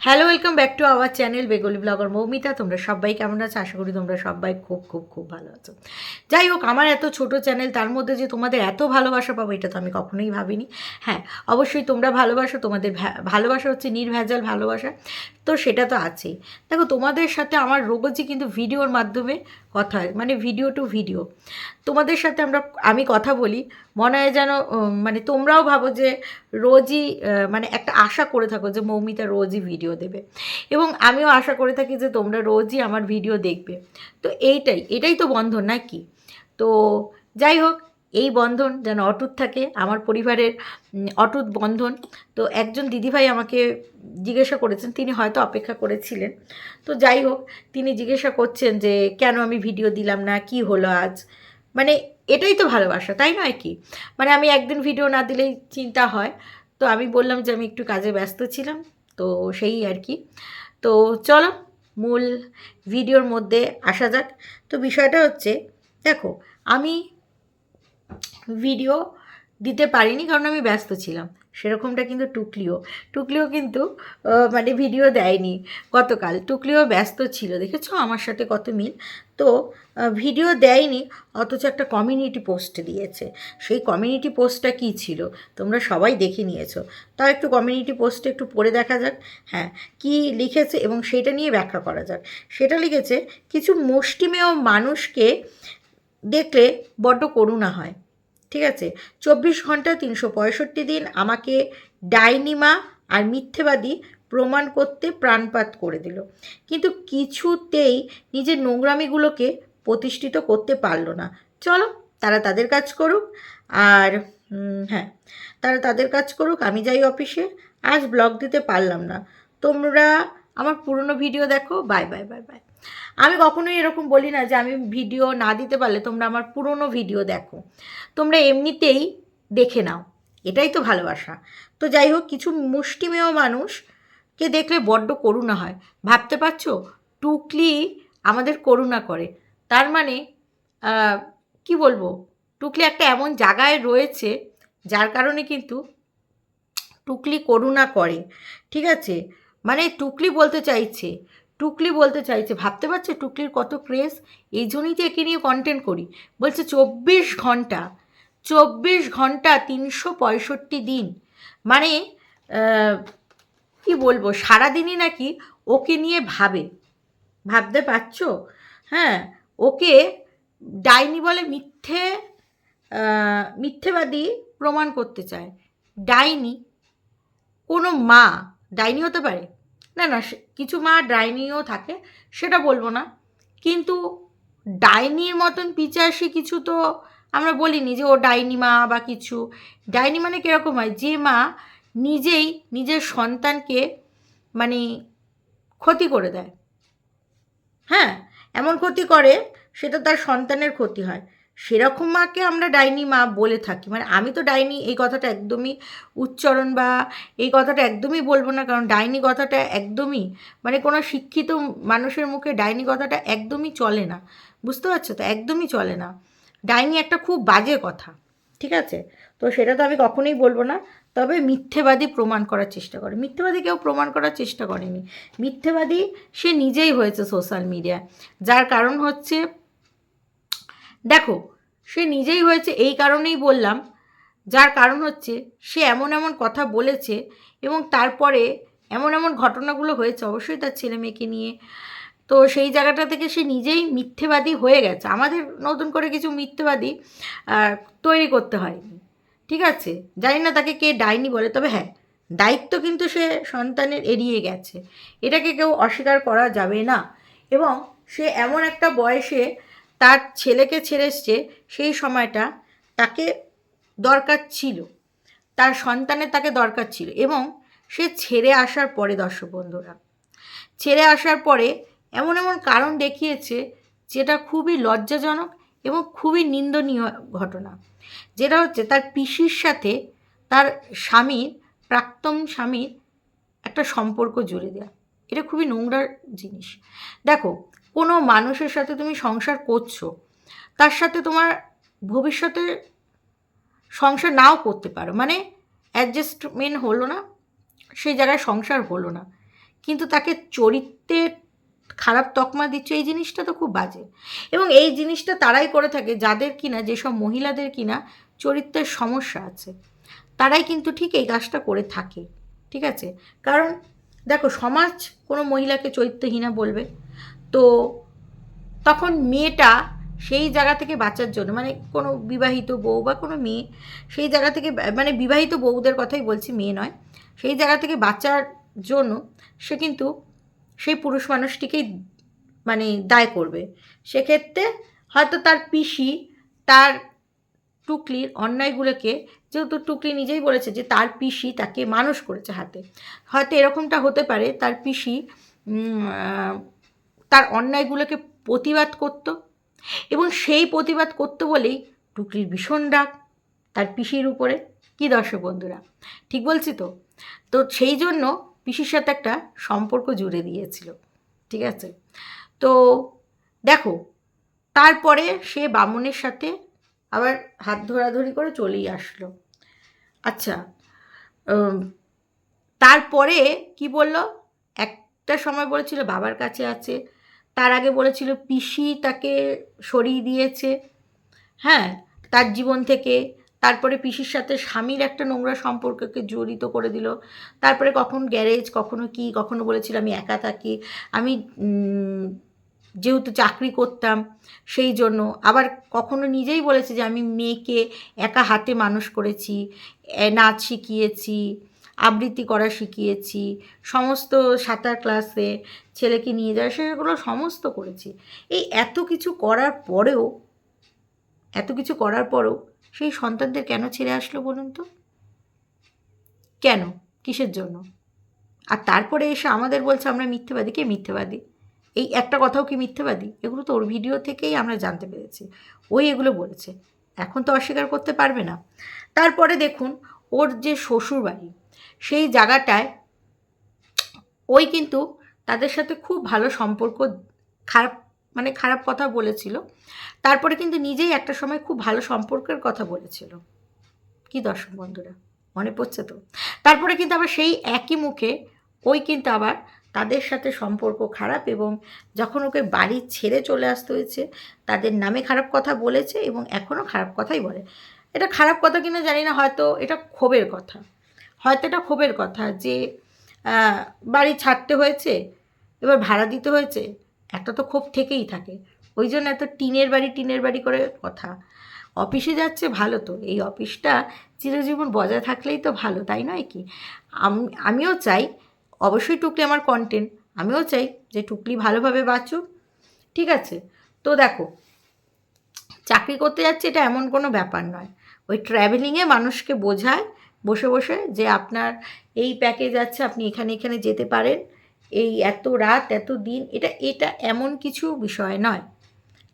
Hello welcome back to our channel Bengali blogger Moumita তোমরা সবাই কেমন আছো? আশা করি তোমরা সবাই খুব খুব খুব ভালো আছো। যাই হোক, আমার এত ছোট চ্যানেল তার মধ্যে যে তোমাদের এত ভালোবাসা পাবো, এটা তো আমি কখনোই ভাবিনি। হ্যাঁ অবশ্যই তোমরা ভালোবাসো, তোমাদের ভালোবাসা হচ্ছে নির্ভেজাল ভালোবাসা। তো সেটা তো আছেই। দেখো, তোমাদের সাথে আমার রোগজি কিন্তু ভিডিওর মাধ্যমে কথা হয় মানে ভিডিও টু ভিডিও তোমাদের সাথে আমরা, আমি কথা বলি, মনে হয় যেন মানে তোমরাও ভাবো যে রোজই মানে একটা আশা করে থাকো যে মৌমিতা রোজই ভিডিও দেবে। এবং আমিও আশা করে থাকি যে তোমরা রোজই আমার ভিডিও দেখবে। তো এইটাই, এটাই তো বন্ধন নাকি? তো যাই হোক, এই বন্ধন যেন অটুট থাকে, আমার পরিবারের অটুট বন্ধন। তো একজন দিদিভাই আমাকে জিজ্ঞাসা করেছেন, তিনি হয়তো অপেক্ষা করেছিলেন। তো যাই হোক, তিনি জিজ্ঞাসা করছেন যে, কেন আমি ভিডিও দিলাম না? কি হলো আজ? মানে এটাই তো ভালোবাসা, তাই নয় কি? মানে আমি একদিন ভিডিও না দিলেই চিন্তা হয়। তো আমি বললাম যে, আমি একটু কাজে ব্যস্ত ছিলাম। তো সেই আর কি তো চলো মূল ভিডিওর মধ্যে আসা যাক। তো বিষয়টা হচ্ছে, দেখো, আমি ভিডিও দিতে পারিনি কারণ আমি ব্যস্ত ছিলাম। সেরকমটা কিন্তু টুকলিও। টুকলিও কিন্তু মানে ভিডিও দেয়নি। গতকাল টুকলিও ব্যস্ত ছিল, দেখেছ? আমার সাথে কত মিল। তো ভিডিও দেয়নি, অথচ একটা কমিউনিটি পোস্ট দিয়েছে। সেই কমিউনিটি পোস্টটা কী ছিল? তোমরা সবাই দেখে নিয়েছো। তাও একটু কমিউনিটি পোস্টে একটু পড়ে দেখা যাক। হ্যাঁ কি লিখেছে এবং সেটা নিয়ে ব্যাখ্যা করা যাক। সেটা লিখেছে, কিছু মুষ্টিমেয় মানুষকে দেখলে বড্ড করুণা হয়। ঠিক আছে? চব্বিশ ঘণ্টা তিনশো পঁয়ষট্টি দিন আমাকে ডাইনিমা আর মিথ্যেবাদী প্রমাণ করতে প্রাণপাত করে দিল। কিন্তু কিছুতেই নিজের নোংরামিগুলোকে প্রতিষ্ঠিত করতে পারল না। চলো, তারা তাদের কাজ করুক আর হ্যাঁ তারা তাদের কাজ করুক, আমি যাই অফিসে। আজ ব্লগ দিতে পারলাম না। তোমরা আমার পুরনো ভিডিও দেখো। Bye bye bye bye. আমি কখনোই এরকম বলি না যে আমি ভিডিও না দিতে পারলে তোমরা আমার পুরনো ভিডিও দেখো। তোমরা এমনিতেই দেখে নাও। এটাই তো ভালোবাসা। তো যাই হোক, কিছু মুষ্টিমেয় মানুষকে দেখলে বড্ড করুণা হয়। ভাবতে পারছ? টুকলি আমাদের করুণা করে। তার মানে কি বলব? টুকলি একটা এমন জায়গায় রয়েছে যার কারণে কিন্তু টুকলি করুণা করে। ঠিক আছে? মানে টুকলি বলতে চাইছে টুকলি বলতে চাইছে, ভাবতে পারছে টুকলির কত ক্রেজ এই জন্যই তো একে নিয়ে কন্টেন্ট করি। বলছে চব্বিশ ঘণ্টা চব্বিশ ঘণ্টা তিনশো পঁয়ষট্টি দিন। মানে কি বলব, সারাদিনই নাকি ওকে নিয়ে ভাবে। ভাবতে পারছ? হ্যাঁ ওকে ডাইনি বলে মিথ্যে মিথ্যেবাদী প্রমাণ করতে চায়। ডাইনি, কোনো মা, ডাইনি হতে পারে? না না কিছু মা ডাইনিও থাকে, সেটা বলব না। কিন্তু ডাইনির মতন পিচাসি কিছু তো আমরা বলিনি যে ও ডাইনি মা বা কিছু। ডাইনি মানে কীরকম হয়? যে মা নিজেই নিজের সন্তানকে মানে ক্ষতি করে দেয়। হ্যাঁ এমন ক্ষতি করে, সেটা তার সন্তানের ক্ষতি হয়। সেরকম মাকে আমরা ডাইনি মা বলে থাকি। মানে আমি তো ডাইনি, এই কথাটা একদমই উচ্চারণ বা এই কথাটা একদমই বলব না, কারণ ডাইনি কথাটা একদমই মানে কোনো শিক্ষিত মানুষের মুখে ডাইনি কথাটা একদমই চলে না। বুঝতে পারছ তো? একদমই চলে না। ডাইনি একটা খুব বাজে কথা, ঠিক আছে? তো সেটা তো আমি কখনোই বলব না। তবে মিথ্যেবাদী প্রমাণ করার চেষ্টা করে। মিথ্যেবাদী কেউ প্রমাণ করার চেষ্টা করেনি। মিথ্যেবাদী সে নিজেই হয়েছে সোশ্যাল মিডিয়ায় যার কারণ হচ্ছে দেখো, সে নিজেই হয়েছে এই কারণেই বললাম, যার কারণ হচ্ছে সে এমন এমন কথা বলেছে এবং তারপরে এমন এমন ঘটনাগুলো হয়েছে, অবশ্যই তার ছেলে মেয়েকে নিয়ে। তো সেই জায়গাটা থেকে সে নিজেই মিথ্যেবাদী হয়ে গেছে। আমাদের নতুন করে কিছু মিথ্যেবাদী তৈরি করতে হয়নি। ঠিক আছে? জানি না তাকে কে ডাইনি বলে, তবে হ্যাঁ দায়িত্ব কিন্তু সে সন্তানের এড়িয়ে গেছে। এটাকে কেউ অস্বীকার করা যাবে না। এবং সে এমন একটা বয়সে তার ছেলেকে ছেড়ে এসছে, সেই সময়টা তাকে দরকার ছিল। তার সন্তানের তাকে দরকার ছিল এবং সে ছেড়ে আসার পরে দর্শক বন্ধুরা, ছেড়ে আসার পরে এমন এমন কারণ দেখিয়েছে যেটা খুবই লজ্জাজনক এবং খুবই নিন্দনীয় ঘটনা। যেটা হচ্ছে তার পিসির সাথে তার স্বামীর, প্রাক্তন স্বামীর একটা সম্পর্ক জুড়ে দেওয়া এটা খুবই নোংরা জিনিস। দেখো কোনো মানুষের সাথে তুমি সংসার করছ, তার সাথে তোমার ভবিষ্যতে সংসার নাও করতে পারো। মানে অ্যাডজাস্টমেন্ট হলো না, সেই জায়গায় সংসার হলো না। কিন্তু তাকে চরিত্রে খারাপ তকমা দিচ্ছ, এই জিনিসটা তো খুব বাজে। এবং এই জিনিসটা তারাই করে থাকে, যাদের কিনা, যেসব মহিলাদের কিনা চরিত্রের সমস্যা আছে, তারাই কিন্তু ঠিক এই কাজটা করে থাকে, ঠিক আছে? কারণ দেখো, সমাজ কোনো মহিলাকে চরিত্রহীনা বলবে তো তখন মেয়েটা সেই জায়গা থেকে বাঁচার জন্য মানে কোনো বিবাহিত বউ বা কোনো মেয়ে সেই জায়গা থেকে মানে বিবাহিত বউদের কথাই বলছি মেয়ে নয়, সেই জায়গা থেকে বাঁচার জন্য সে কিন্তু সেই পুরুষ মানুষটিকেই মানে দায় করবে। সেক্ষেত্রে হয়তো তার পিসি তার টুকলির অন্যায়গুলোকে, যেহেতু টুকলি নিজেই বলেছে যে তার পিসি তাকে মানুষ করেছে হাতে, হয়তো এরকমটা হতে পারে তার পিসি তার অন্যায়গুলোকে প্রতিবাদ করত এবং সেই প্রতিবাদ করতে বলেই টুকলির ভীষণ ডাক তার পিসির উপরে। কি দর্শক বন্ধুরা, ঠিক বলছি তো? তো সেই জন্য পিসির সাথে একটা সম্পর্ক জুড়ে দিয়েছিল, ঠিক আছে? তো দেখো, তারপরে সে বামুনের সাথে আবার হাত ধরাধরি করে চলেই আসলো। আচ্ছা তারপরে কি বলল? একটা সময় বলেছিল, বাবার কাছে আছে। তার আগে বলেছিল পিসি তাকে সরিয়ে দিয়েছে। হ্যাঁ তার জীবন থেকে। তারপরে পিসির সাথে স্বামীর একটা নোংরা সম্পর্ককে জড়িত করে দিল। তারপরে কখন গ্যারেজ, কখনো কি, কখনো বলেছিল আমি একা থাকি। আমি যেহেতু চাকরি করতাম সেই জন্য। আবার কখনো নিজেই বলেছে যে আমি মেয়েকে একা হাতে মানুষ করেছি নাচ শিখিয়েছি। আবৃত্তি করা শিখিয়েছি, সমস্ত সাঁতার ক্লাসে ছেলেকে নিয়ে যাওয়া সেগুলো সমস্ত করেছি। এই এত কিছু করার পরেও, এত কিছু করার পরেও সেই সন্তানদের কেন ছেড়ে আসলো বলুন তো? কেন? কিসের জন্য? আর তারপরে এসে আমাদের বলছে, আমরা মিথ্যেবাদী। কে মিথ্যেবাদী? এই একটা কথাও কি মিথ্যেবাদী? এগুলো তো ওর ভিডিও থেকেই আমরা জানতে পেরেছি। ওই এগুলো বলেছে। এখন তো অস্বীকার করতে পারবে না। তারপরে দেখুন, ওর যে শ্বশুর বাড়ি সেই জায়গাটায় ওই কিন্তু তাদের সাথে খুব ভালো সম্পর্ক, খারাপ মানে খারাপ কথা বলেছিল। তারপরে কিন্তু নিজেই একটা সময় খুব ভালো সম্পর্কের কথা বলেছিল। কি দর্শক বন্ধুরা, মনে পড়ছে তো? তারপরে কিন্তু আবার সেই একই মুখে ওই কিন্তু আবার তাদের সাথে সম্পর্ক খারাপ এবং যখন ওকে বাড়ি ছেড়ে চলে আসতে হয়েছে, তাদের নামে খারাপ কথা বলেছে এবং এখনও খারাপ কথাই বলে। এটা খারাপ কথা কিনা জানি না, হয়তো এটা ক্ষোভের কথা। হয়তো এটা ক্ষোভের কথা যে বাড়ি ছাড়তে হয়েছে, এবার ভাড়া দিতে হয়েছে, একটা তো ক্ষোভ থেকেই থাকে। ওই জন্য এত টিনের বাড়ি টিনের বাড়ি করে কথা। অফিসে যাচ্ছে ভালো তো, এই অফিসটা চিরজীবন বজায় থাকলেই তো ভালো, তাই নয় কি? আমিও চাই, অবশ্যই টুকলি আমার কন্টেন্ট আমিও চাই যে টুকলি ভালোভাবে বাঁচুক, ঠিক আছে? তো দেখো, চাকরি করতে যাচ্ছে এটা এমন কোনো ব্যাপার নয়। ওই ট্র্যাভেলিংয়ে মানুষকে বোঝায় বসে বসে যে আপনার এই প্যাকেজ আছে, আপনি এখানে এখানে যেতে পারেন। এই এত রাত, এত দিন, এটা এটা এমন কিছু বিষয় নয়,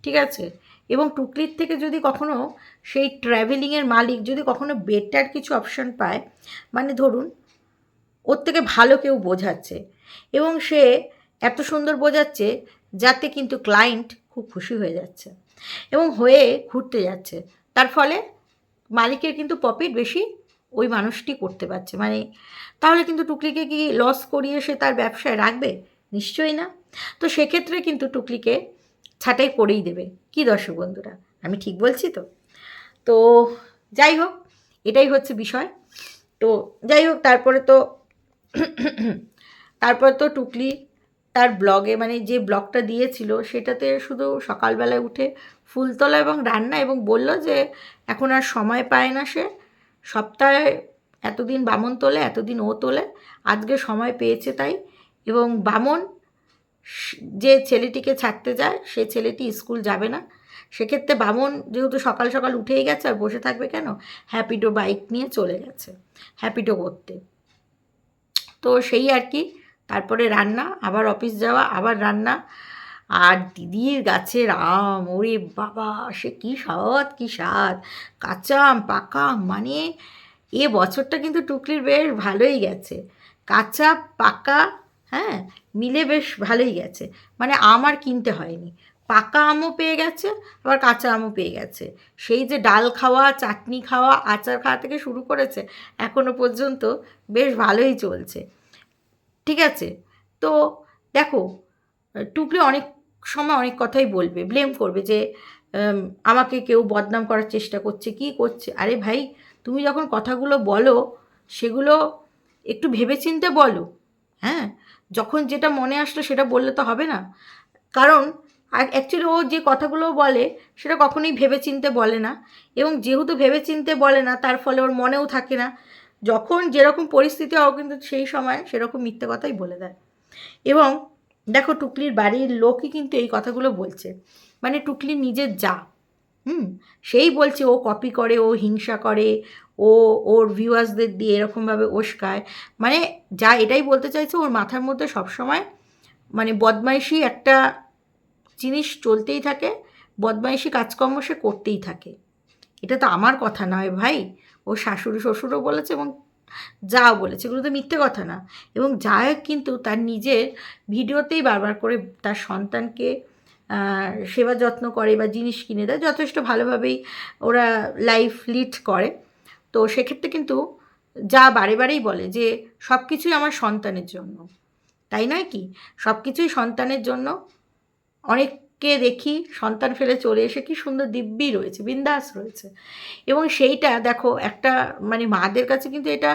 ঠিক আছে? এবং টুকলির থেকে যদি কখনো সেই ট্র্যাভেলিংয়ের মালিক যদি কখনো বেটার কিছু অপশন পায় মানে ধরুন, ওর থেকে ভালো কেউ বোঝাচ্ছে, এবং সে এত সুন্দর বোঝাচ্ছে, যাতে কিন্তু ক্লায়েন্ট খুব খুশি হয়ে যাচ্ছে, এবং হয়ে ঘুরতে যাচ্ছে। তার ফলে মালিকের কিন্তু প্রফিট বেশি ওই মানুষটি করতে পারছে। মানে তাহলে কিন্তু টুকলিকে কি লস করিয়ে সে তার ব্যবসায় রাখবে? নিশ্চয়ই না। তো সেক্ষেত্রে কিন্তু টুকলিকে ছাঁটাই করেই দেবে। কি দর্শক বন্ধুরা, আমি ঠিক বলছি তো? তো যাই হোক, এটাই হচ্ছে বিষয়। তো যাই হোক, তারপরে তো তারপর তো টুকলি তার ব্লগে মানে যে ব্লগটা দিয়েছিল, সেটাতে শুধু সকালবেলায় উঠে ফুল তোলা এবং রান্না এবং বলল যে এখন আর সময় পায় না সে। সপ্তাহে এতদিন বামন তোলে, এতদিন ও তোলে। আজকে সময় পেয়েছে তাই। এবং বামন যে ছেলেটিকে ছাড়তে যায়, সে ছেলেটি স্কুল যাবে না। সেক্ষেত্রে বামন যেহেতু সকাল সকাল উঠেই গেছে আর বসে থাকবে কেন? হ্যাপিডো বাইক নিয়ে চলে গেছে, হ্যাপিডো করতে। তো সেই আর কি। তারপরে রান্না, আবার অফিস যাওয়া, আবার রান্না আর দিদির গাছের আম ওরে বাবা, সে কী স্বাদ কী স্বাদ। কাঁচা আম, পাকা আম মানে এ বছরটা কিন্তু টুকলির বেশ ভালোই গেছে। কাঁচা, পাকা হ্যাঁ মিলে বেশ ভালোই গেছে। মানে আম আর কিনতে হয়নি। পাকা আমও পেয়ে গেছে, আবার কাঁচা আমও পেয়ে গেছে। সেই যে ডাল খাওয়া, চাটনি খাওয়া, আচার খাওয়া থেকে শুরু করেছে, এখনও পর্যন্ত বেশ ভালোই চলছে। ঠিক আছে? তো দেখো টুকলি অনেক সময় অনেক কথাই বলবে ব্লেম করবে যে আমাকে কেউ বদনাম করার চেষ্টা করছে, কি করছে? আরে ভাই, তুমি যখন কথাগুলো বলো, সেগুলো একটু ভেবেচিন্তে বলো হ্যাঁ? যখন যেটা মনে আসলো সেটা বললে তো হবে না। কারণ অ্যাকচুয়ালি ও যে কথাগুলো বলে, সেটা কখনোই ভেবেচিন্তে বলে না। এবং যেহেতু ভেবেচিন্তে বলে না, তার ফলে ওর মনেও থাকে না। যখন যেরকম পরিস্থিতি হয় কিন্তু সেই সময় সেরকম মিথ্যে কথাই বলে দেয়। এবং দেখো টুকলির বাড়ির লোকই কিন্তু এই কথাগুলো বলছে। মানে টুকলি নিজের যা, হুম? সেই বলছে, ও কপি করে, ও হিংসা করে, ও, ওর ভিউয়ার্সদের দিয়ে এরকমভাবে ওস্কায় মানে যা এটাই বলতে চাইছে, ওর মাথার মধ্যে সবসময় মানে বদমাইশি একটা জিনিস চলতেই থাকে, বদমাইশি কাজকর্ম সে করতেই থাকে। এটা তো আমার কথা নয় ভাই। ও শাশুড়ি, শ্বশুরও বলেছে এবং যা বলেছে, এগুলো তো মিথ্যে কথা না। এবং যাই কিন্তু তার নিজের ভিডিওতেই বারবার করে তার সন্তানকে সেবা যত্ন করে বা জিনিস কিনে দেয়, যথেষ্ট ভালোভাবেই ওরা লাইফ লিড করে। তো সেক্ষেত্রে কিন্তু যা বারে বারেই বলে যে সব কিছুই আমার সন্তানের জন্য। তাই নয় কি? সব কিছুই সন্তানের জন্য। অনেককে দেখি সন্তান ফেলে চলে এসে কি সুন্দর দিব্যি রয়েছে, বিন্দাস রয়েছে। এবং সেইটা দেখো একটা মানে মাদের কাছে কিন্তু এটা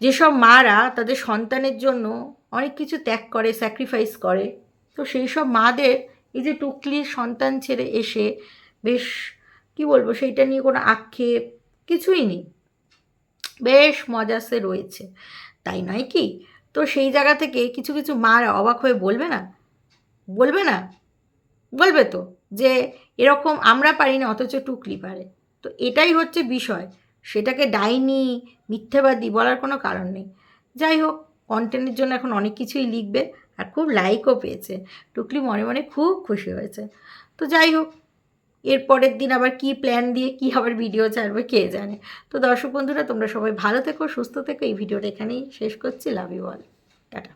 যেসব মারা তাদের সন্তানের জন্য অনেক কিছু ত্যাগ করে স্যাক্রিফাইস করে। তো সেই সব মাদের এই যে টুকলির সন্তান ছেড়ে এসে বেশ কি বলব সেইটা নিয়ে কোনো আক্ষেপ কিছুই নেই। বেশ মজাসে রয়েছে। তাই নয় কি? তো সেই জায়গা থেকে কিছু কিছু মারা অবাক হয়ে বলবে না? বলবে না? বলবে তো যে এরকম আমরা পারি না, অথচ টুকলি পারে। তো এটাই হচ্ছে বিষয়। সেটাকে ডাইনি, মিথ্যেবাদী বলার কোনো কারণ নেই। যাই হোক কন্টেন্টের জন্য এখন অনেক কিছুই লিখবে আর খুব লাইকও পেয়েছে। টুকলি মনে মনে খুব খুশি হয়েছে। তো যাই হোক, এর পরের দিন আবার কি প্ল্যান দিয়ে কি আবার ভিডিও ছাড়বে কে জানে? তো দর্শক বন্ধুরা, তোমরা সবাই ভালো থেকো, সুস্থ থেকো। এই ভিডিওটা এখানেই শেষ করছি। Love you all tata.